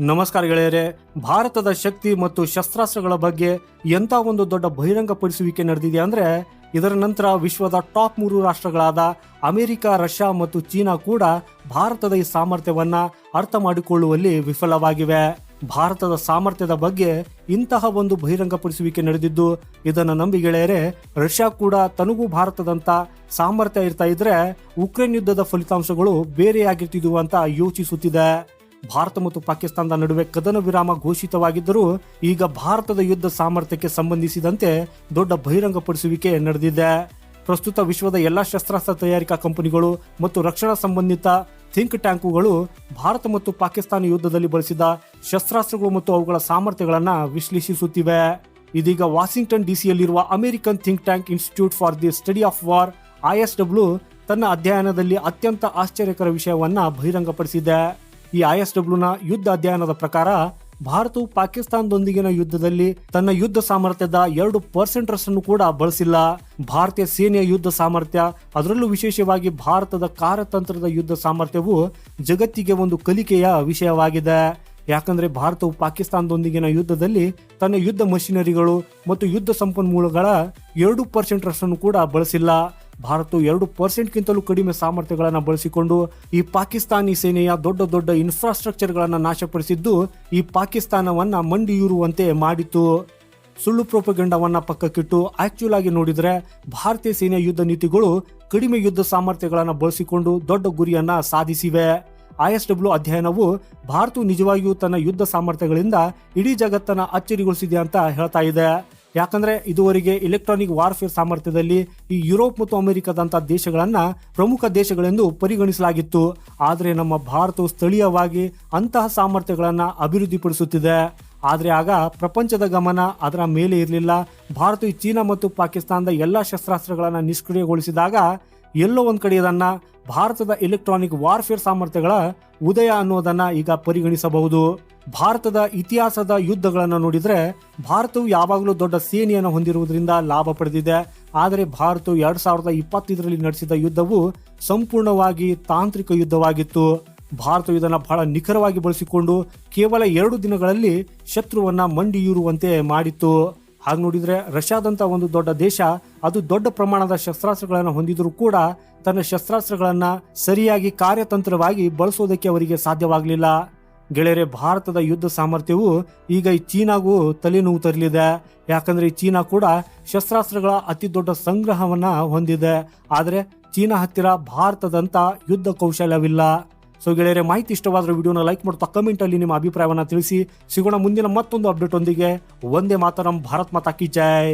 ನಮಸ್ಕಾರ ಗೆಳೆಯರೆ, ಭಾರತದ ಶಕ್ತಿ ಮತ್ತು ಶಸ್ತ್ರಾಸ್ತ್ರಗಳ ಬಗ್ಗೆ ಎಂಥ ಒಂದು ದೊಡ್ಡ ಬಹಿರಂಗಪಡಿಸುವಿಕೆ ನಡೆದಿದೆ ಅಂದ್ರೆ ಇದರ ನಂತರ ವಿಶ್ವದ ಟಾಪ್ ಮೂರು ರಾಷ್ಟ್ರಗಳಾದ ಅಮೆರಿಕ, ರಷ್ಯಾ ಮತ್ತು ಚೀನಾ ಕೂಡ ಭಾರತದ ಈ ಸಾಮರ್ಥ್ಯವನ್ನ ಅರ್ಥ ಮಾಡಿಕೊಳ್ಳುವಲ್ಲಿ ವಿಫಲವಾಗಿವೆ. ಭಾರತದ ಸಾಮರ್ಥ್ಯದ ಬಗ್ಗೆ ಇಂತಹ ಒಂದು ಬಹಿರಂಗಪಡಿಸುವಿಕೆ ನಡೆದಿದ್ದು, ಇದನ್ನು ನಂಬಿ ಗೆಳೆಯರೆ, ರಷ್ಯಾ ಕೂಡ ತನಗೂ ಭಾರತದಂತ ಸಾಮರ್ಥ್ಯ ಇರ್ತಾ ಇದ್ರೆ ಉಕ್ರೇನ್ ಯುದ್ಧದ ಫಲಿತಾಂಶಗಳು ಬೇರೆಯಾಗಿರ್ತಿದ್ವು ಅಂತ ಯೋಚಿಸುತ್ತಿದೆ. ಭಾರತ ಮತ್ತು ಪಾಕಿಸ್ತಾನದ ನಡುವೆ ಕದನ ವಿರಾಮ ಘೋಷಿತವಾಗಿದ್ದರೂ ಈಗ ಭಾರತದ ಯುದ್ಧ ಸಾಮರ್ಥ್ಯಕ್ಕೆ ಸಂಬಂಧಿಸಿದಂತೆ ದೊಡ್ಡ ಬಹಿರಂಗಪಡಿಸುವಿಕೆ ನಡೆದಿದೆ. ಪ್ರಸ್ತುತ ವಿಶ್ವದ ಎಲ್ಲ ಶಸ್ತ್ರಾಸ್ತ್ರ ತಯಾರಿಕಾ ಕಂಪನಿಗಳು ಮತ್ತು ರಕ್ಷಣಾ ಸಂಬಂಧಿತ ಥಿಂಕ್ ಟ್ಯಾಂಕುಗಳು ಭಾರತ ಮತ್ತು ಪಾಕಿಸ್ತಾನ ಯುದ್ಧದಲ್ಲಿ ಬಳಸಿದ ಶಸ್ತ್ರಾಸ್ತ್ರಗಳು ಮತ್ತು ಅವುಗಳ ಸಾಮರ್ಥ್ಯಗಳನ್ನು ವಿಶ್ಲೇಷಿಸುತ್ತಿವೆ. ಇದೀಗ Washington ಡಿಸಿಯಲ್ಲಿರುವ American think tank Institute for the Study of War ISW ತನ್ನ ಅಧ್ಯಯನದಲ್ಲಿ ಅತ್ಯಂತ ಆಶ್ಚರ್ಯಕರ ವಿಷಯವನ್ನು ಬಹಿರಂಗಪಡಿಸಿದೆ. ಈ ಐಎಸ್ಡಬ್ಲ್ಯೂನ ಯುದ್ಧ ಅಧ್ಯಯನದ ಪ್ರಕಾರ ಭಾರತವು ಪಾಕಿಸ್ತಾನದೊಂದಿಗಿನ ಯುದ್ಧದಲ್ಲಿ ತನ್ನ ಯುದ್ಧ ಸಾಮರ್ಥ್ಯದ ಎರಡು ಪರ್ಸೆಂಟ್ ರಷ್ಟನ್ನು ಕೂಡ ಬಳಸಿಲ್ಲ. ಭಾರತೀಯ ಸೇನೆಯ ಯುದ್ಧ ಸಾಮರ್ಥ್ಯ, ಅದರಲ್ಲೂ ವಿಶೇಷವಾಗಿ ಭಾರತದ ಕಾರ್ಯತಂತ್ರದ ಯುದ್ಧ ಸಾಮರ್ಥ್ಯವು ಜಗತ್ತಿಗೆ ಒಂದು ಕಲಿಕೆಯ ವಿಷಯವಾಗಿದೆ. ಯಾಕಂದ್ರೆ ಭಾರತವು ಪಾಕಿಸ್ತಾನದೊಂದಿಗಿನ ಯುದ್ಧದಲ್ಲಿ ತನ್ನ ಯುದ್ಧ ಮಷಿನರಿಗಳು ಮತ್ತು ಯುದ್ಧ ಸಂಪನ್ಮೂಲಗಳ ಎರಡು ಪರ್ಸೆಂಟ್ ರಷ್ಟನ್ನು ಕೂಡ ಬಳಸಿಲ್ಲ. ಭಾರತವು ಎರಡು ಪರ್ಸೆಂಟ್ಗಿಂತಲೂ ಕಡಿಮೆ ಸಾಮರ್ಥ್ಯಗಳನ್ನು ಬಳಸಿಕೊಂಡು ಈ ಪಾಕಿಸ್ತಾನಿ ಸೇನೆಯ ದೊಡ್ಡ ದೊಡ್ಡ ಇನ್ಫ್ರಾಸ್ಟ್ರಕ್ಚರ್ಗಳನ್ನು ನಾಶಪಡಿಸಿದ್ದು ಈ ಪಾಕಿಸ್ತಾನವನ್ನ ಮಂಡಿಯೂರುವಂತೆ ಮಾಡಿತು ಸುಳ್ಳು ಪ್ರೋಪಗಂಡವನ್ನ ಪಕ್ಕಕ್ಕಿಟ್ಟು ಆಕ್ಚುಲ್ ಆಗಿ ನೋಡಿದ್ರೆ ಭಾರತೀಯ ಸೇನೆಯ ಯುದ್ಧ ನೀತಿಗಳು ಕಡಿಮೆ ಯುದ್ಧ ಸಾಮರ್ಥ್ಯಗಳನ್ನು ಬಳಸಿಕೊಂಡು ದೊಡ್ಡ ಗುರಿಯನ್ನ ಸಾಧಿಸಿವೆ. ಐಎಸ್ಡಬ್ಲ್ಯೂ ಅಧ್ಯಯನವು ಭಾರತವು ನಿಜವಾಗಿಯೂ ತನ್ನ ಯುದ್ಧ ಸಾಮರ್ಥ್ಯಗಳಿಂದ ಇಡೀ ಜಗತ್ತನ್ನ ಅಚ್ಚರಿಗೊಳಿಸಿದೆ ಅಂತ ಹೇಳ್ತಾ ಇದೆ. ಯಾಕಂದ್ರೆ ಇದುವರೆಗೆ ಎಲೆಕ್ಟ್ರಾನಿಕ್ ವಾರ್ಫೇರ್ ಸಾಮರ್ಥ್ಯದಲ್ಲಿ ಈ ಯುರೋಪ್ ಮತ್ತು ಅಮೆರಿಕದಂತಹ ದೇಶಗಳನ್ನ ಪ್ರಮುಖ ದೇಶಗಳೆಂದು ಪರಿಗಣಿಸಲಾಗಿತ್ತು. ಆದರೆ ನಮ್ಮ ಭಾರತವು ಸ್ಥಳೀಯವಾಗಿ ಅಂತಹ ಸಾಮರ್ಥ್ಯಗಳನ್ನ ಅಭಿವೃದ್ಧಿಪಡಿಸುತ್ತಿದೆ. ಆದರೆ ಆಗ ಪ್ರಪಂಚದ ಗಮನ ಅದರ ಮೇಲೆ ಇರಲಿಲ್ಲ. ಭಾರತವು ಚೀನಾ ಮತ್ತು ಪಾಕಿಸ್ತಾನದ ಎಲ್ಲ ಶಸ್ತ್ರಾಸ್ತ್ರಗಳನ್ನು ನಿಷ್ಕ್ರಿಯಗೊಳಿಸಿದಾಗ ಎಲ್ಲೋ ಒಂದ್ ಕಡೆ ಇದನ್ನು ಭಾರತದ ಎಲೆಕ್ಟ್ರಾನಿಕ್ ವಾರ್ಫೇರ್ ಸಾಮರ್ಥ್ಯಗಳ ಉದಯ ಅನ್ನೋದನ್ನ ಈಗ ಪರಿಗಣಿಸಬಹುದು. ಭಾರತದ ಇತಿಹಾಸದ ಯುದ್ಧಗಳನ್ನು ನೋಡಿದರೆ ಭಾರತವು ಯಾವಾಗಲೂ ದೊಡ್ಡ ಸೇನೆಯನ್ನು ಹೊಂದಿರುವುದರಿಂದ ಲಾಭ ಪಡೆದಿದೆ. ಆದರೆ ಭಾರತವು ಎರಡ್ ಸಾವಿರದ ಇಪ್ಪತ್ತೈದರಲ್ಲಿ ನಡೆಸಿದ ಯುದ್ಧವು ಸಂಪೂರ್ಣವಾಗಿ ತಾಂತ್ರಿಕ ಯುದ್ಧವಾಗಿತ್ತು. ಭಾರತವು ಇದನ್ನು ಬಹಳ ನಿಖರವಾಗಿ ಬಳಸಿಕೊಂಡು ಕೇವಲ ಎರಡು ದಿನಗಳಲ್ಲಿ ಶತ್ರುವನ್ನ ಮಂಡಿಯೂರುವಂತೆ ಮಾಡಿತ್ತು. ಹಾಗೆ ನೋಡಿದರೆ ರಷ್ಯಾದಂತ ಒಂದು ದೊಡ್ಡ ದೇಶ, ಅದು ದೊಡ್ಡ ಪ್ರಮಾಣದ ಶಸ್ತ್ರಾಸ್ತ್ರಗಳನ್ನು ಹೊಂದಿದರೂ ಕೂಡ ತನ್ನ ಶಸ್ತ್ರಾಸ್ತ್ರಗಳನ್ನು ಸರಿಯಾಗಿ ಕಾರ್ಯತಂತ್ರವಾಗಿ ಬಳಸೋದಕ್ಕೆ ಅವರಿಗೆ ಸಾಧ್ಯವಾಗಲಿಲ್ಲ. ಗೆಳೆಯರೆ, ಭಾರತದ ಯುದ್ಧ ಸಾಮರ್ಥ್ಯವು ಈಗ ಈ ಚೀನಾಗೂ ತಲೆನೋವು ತರಲಿದೆ ಯಾಕಂದ್ರೆ ಚೀನಾ ಕೂಡ ಶಸ್ತ್ರಾಸ್ತ್ರಗಳ ಅತಿ ದೊಡ್ಡ ಸಂಗ್ರಹವನ್ನ ಹೊಂದಿದೆ. ಆದರೆ ಚೀನಾ ಹತ್ತಿರ ಭಾರತದಂತ ಯುದ್ಧ ಕೌಶಲ್ಯವಿಲ್ಲ. ಸೊ ಗೆಳೆಯರೆ, ಮಾಹಿತಿ ಇಷ್ಟವಾದ್ರೆ ವಿಡಿಯೋನ ಲೈಕ್ ಮಾಡ್ತಾ ಕಮೆಂಟ್ ಅಲ್ಲಿ ನಿಮ್ಮ ಅಭಿಪ್ರಾಯವನ್ನ ತಿಳಿಸಿ. ಸಿಗೋಣ ಮುಂದಿನ ಮತ್ತೊಂದು ಅಪ್ಡೇಟ್ ಒಂದಿಗೆ. ಒಂದೇ ಮಾತರಂ, ಭಾರತ್ ಮಾತಾ ಕಿ ಜೈ.